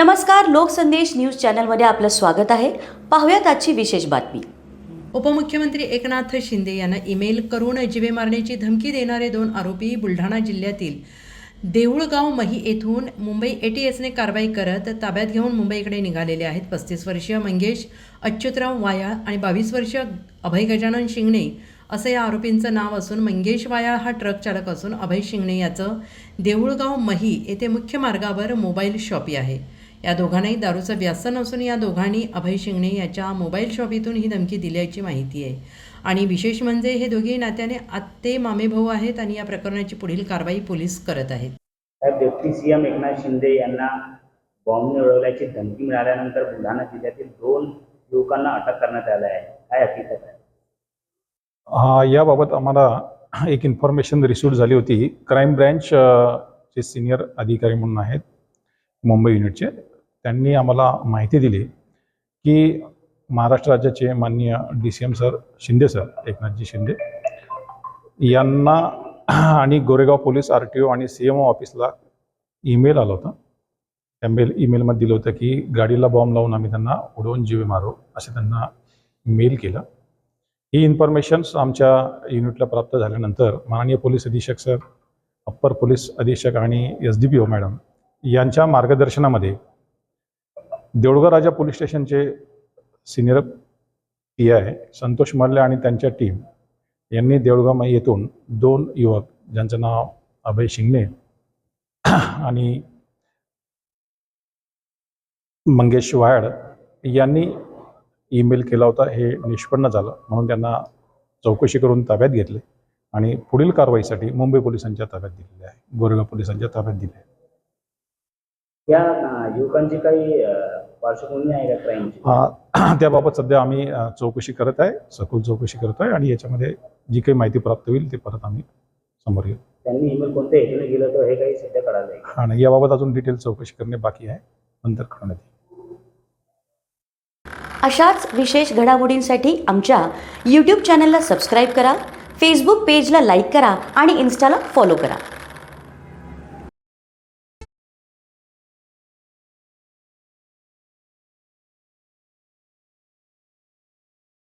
नमस्कार लोकसंदेश न्यूज चॅनलमध्ये आपलं स्वागत आहे. पाहूयात आजची विशेष बातमी. उपमुख्यमंत्री एकनाथ शिंदे यांना ईमेल करून जिवे मारण्याची धमकी देणारे दोन आरोपी बुलढाणा जिल्ह्यातील देऊळगाव मही येथून मुंबई ए टी एसने कारवाई करत ताब्यात घेऊन मुंबईकडे निघालेले आहेत. पस्तीस वर्षीय मंगेश अच्युतराव वाया आणि बावीस वर्षीय अभय गजानन शिंगणे असं या आरोपींचं नाव असून मंगेश वाया हा ट्रक चालक असून अभय शिंगणे याचं देऊळगाव मही येथे मुख्य मार्गावर मोबाईल शॉपी आहे. या दोघांनाही दारूचं व्यसन असून या दोघांनी अभय शिंगणे याच्या मोबाईल शॉपीतून ही धमकी दिल्याची माहिती आहे. आणि विशेष म्हणजे हे दोघे नात्याने आत्ते मामेभाऊ आहेत आणि या प्रकरणाची पुढील कारवाई पोलीस करत आहेत. सीएम एकनाथ शिंदे यांना बॉम्बने उडवल्याची धमकी मिळाल्यानंतर बुलढाणा जिल्ह्यातील दोन युवकांना अटक करण्यात आलं आहे. काय हकीकत आहे? हा याबाबत आम्हाला एक इन्फॉर्मेशन रिसीव्ह झाली होती. क्राईम ब्रँच चे सिनियर अधिकारी म्हणून आहेत मुंबई युनिटचे त्यांनी आम्हाला माहिती दिली की महाराष्ट्र राज्याचे माननीय D C M sir Shinde sir Eknathji Shinde यांना आणि Goregaon police R T O आणि सी एम ओ ऑफिसला ईमेल आला होता. त्या मेल ईमेलमध्ये दिलं होतं की गाडीला बॉम्ब लावून आम्ही त्यांना उडवून जीवे मारू असं त्यांना मेल केलं. ही इन्फॉर्मेशन्स आमच्या युनिटला प्राप्त झाल्यानंतर माननीय पोलीस अधीक्षक सर अप्पर पोलीस अधीक्षक आणि S D P O madam यांच्या मार्गदर्शनामध्ये देऊळगाव राजा पोलीस स्टेशनचे senior P I Santosh Malle आणि त्यांच्या टीम यांनी देऊळगाव येथून दोन युवक ज्यांचं नाव अभय शिंगणे आणि मंगेश वायाड यांनी ईमेल केला होता. हे निष्पन्न झालं म्हणून त्यांना चौकशी करून ताब्यात घेतले आणि पुढील कारवाईसाठी मुंबई पोलिसांच्या ताब्यात दिलेले आहे. गोरेगाव पोलिसांच्या ताब्यात दिले आहे. या अं, युवकांची काही अं, पार्श्वभूमी आहे का क्राईमची? आ, त्याबाबत सध्या आम्ही चौकशी करत आहे सखोल चौकशी करत आहे आणि याच्यामध्ये जी काही माहिती प्राप्त होईल ते परत आम्ही समोर येऊ. त्यांनी ईमेल कोणत्या हेतूने गेलं होतं हे काही सध्या कळालं आहे आणि याबाबत अजून डिटेल चौकशी करणे बाकी आहे. नंतर कळवण्यात येईल. अशाच विशेष घडामोडींसाठी आमच्या यूट्यूब चॅनलला सबस्क्राईब करा फेसबुक पेजला लाईक करा आणि इन्स्टाला फॉलो करा.